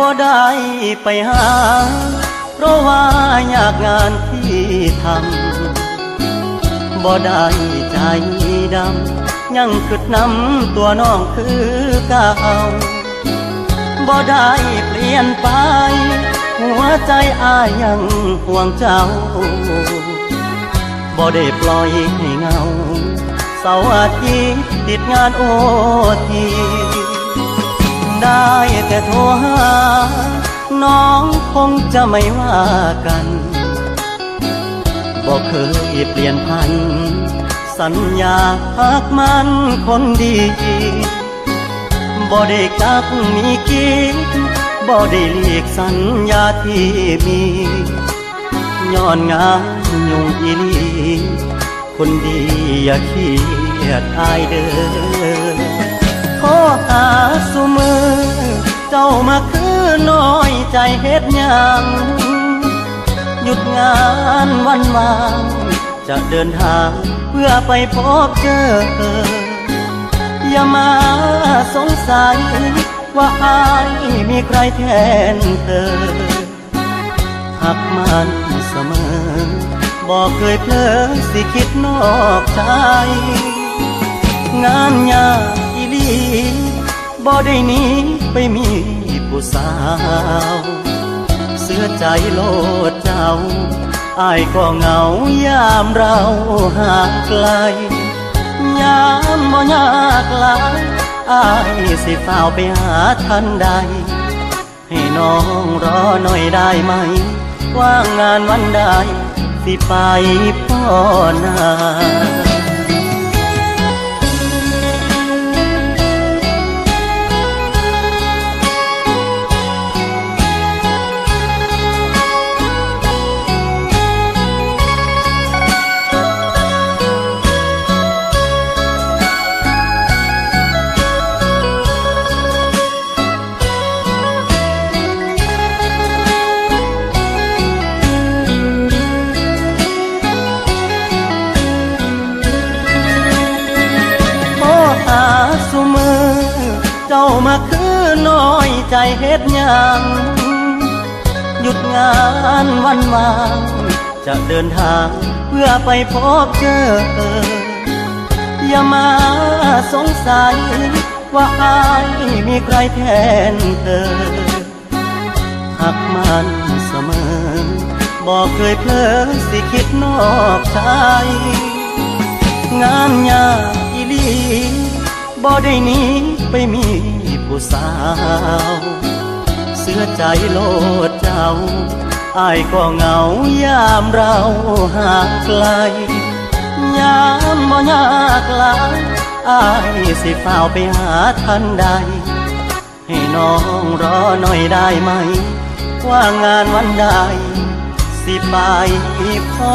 บ่ได้ไปหา เพราะว่าอยากงานที่ทำบ่ได้ใจดำ ยังคิดนำตัวน้องคือเก่าบ่ได้เปลี่ยนไป หัวใจอายยังห่วงเจ้าบ่ได้ปล่อยให้เงาเสาร์อาทิตย์ติดงานโอที ได้แต่โทรหา น้องคงจะไม่ว่ากันบอกเคยเปลี่ยนพัน สัญญาพักมันคนดีบ่ได้กักมีกินบ่ได้เลีกสัญญาที่มีย้อนงานยุ่งอีลีคนดีอย่าเครียดอายเด้อ หาสุมือ เจ้ามาคือน้อยใจเฮ็ดยังหยุดงานวันวางจะเดินทางเพื่อไปพบเจอ อย่ามาสงสัย ว่าอายมีใครแทนเธอ หักมันเสมอ บอกเคยเพลอสิคิดนอกใจ งานยาก บ่ได้หนี้ไปมีผู้สาว เสื้อใจโลดเจ้าอายก็เหงายามเราหางไกล ยามบ่ยากลายอายสิฝ้าวไปหาทันใด ให้น้องรอหน่อยได้ไหม ว่างงานวันใดสิไปพ่อนา น้อยใจเฮ็ดยังหยุดงานวันวางจะเดินทางเพื่อไปพบเจอ อย่ามาสงสัย ว่าอายมีใครแทนเธอ หักมันเสมอ บอกเคยเพลอสิคิดนอกใจ งานยากอีลีบ่ได้นี้ไปมี ผู้สาว เสื้อใจโลดเจ้าอายก็เหงายามเราห่างไกล ยามบ่ยากลายอายสิฝ้าวไปหาทันใด ให้น้องรอหน่อยได้ไหม ว่างานวันใด สิไปพอ